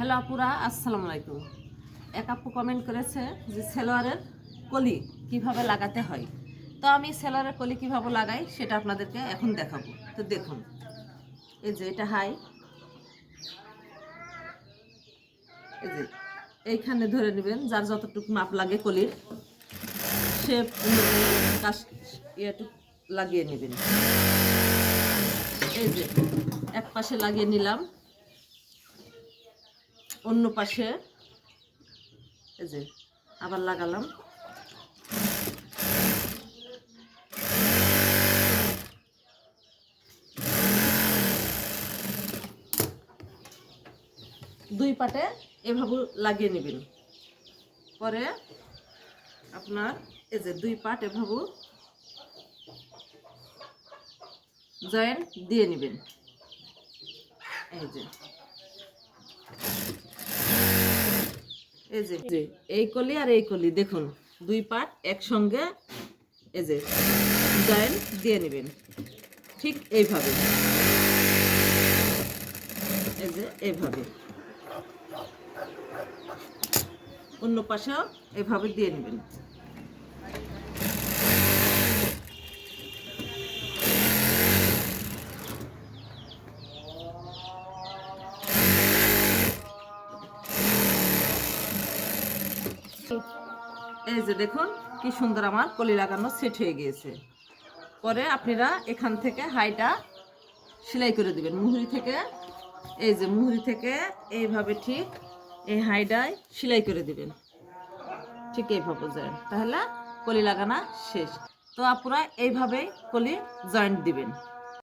Hello আপুরা, আসসালামু আলাইকুম। এক আপু কমেন্ট করেছে যে সেলোয়ারের কলি কীভাবে লাগাতে হয়। তো আমি সেলোয়ারের কলি কীভাবে লাগাই সেটা আপনাদেরকে এখন দেখাবো। তো দেখুন, এই যে এটা হাই। এই যে এইখানে ধরে নেবেন, যার যতটুকু মাপ লাগে কলির, সে লাগিয়ে নেবেন। এই যে এক পাশে লাগিয়ে নিলাম। অন্য পাশে। এই যে, আবার লাগালাম। দুই পাটে এভাবে লাগিয়ে নেবেন। পরে আপনার এই যে দুই পাট এভাবে জয়েন্ট দিয়ে নেবেন। এই যে। এই যে। এই কলি আর এই কলি, দেখুন, দুই পাট একসঙ্গে, এই যে ডিজাইন দিয়ে নেবেন। ঠিক এইভাবে। এই যে, এইভাবে। অন্য পাশেও এভাবে দিয়ে নেবেন। এই যে দেখুন, কি সুন্দর আমার কলি লাগানো সেট হয়ে গিয়েছে। পরে আপনারা এখান থেকে হাইটা সেলাই করে দিবেন। মুহুরি থেকে, এই যে মুহুরি থেকে এইভাবে ঠিক এই হাইডায় সেলাই করে দিবেন। ঠিক এইভাবে জয়েন্ট তাহলে কলি লাগানো শেষ। তো আপনারা এইভাবেই কলি জয়েন্ট দিবেন।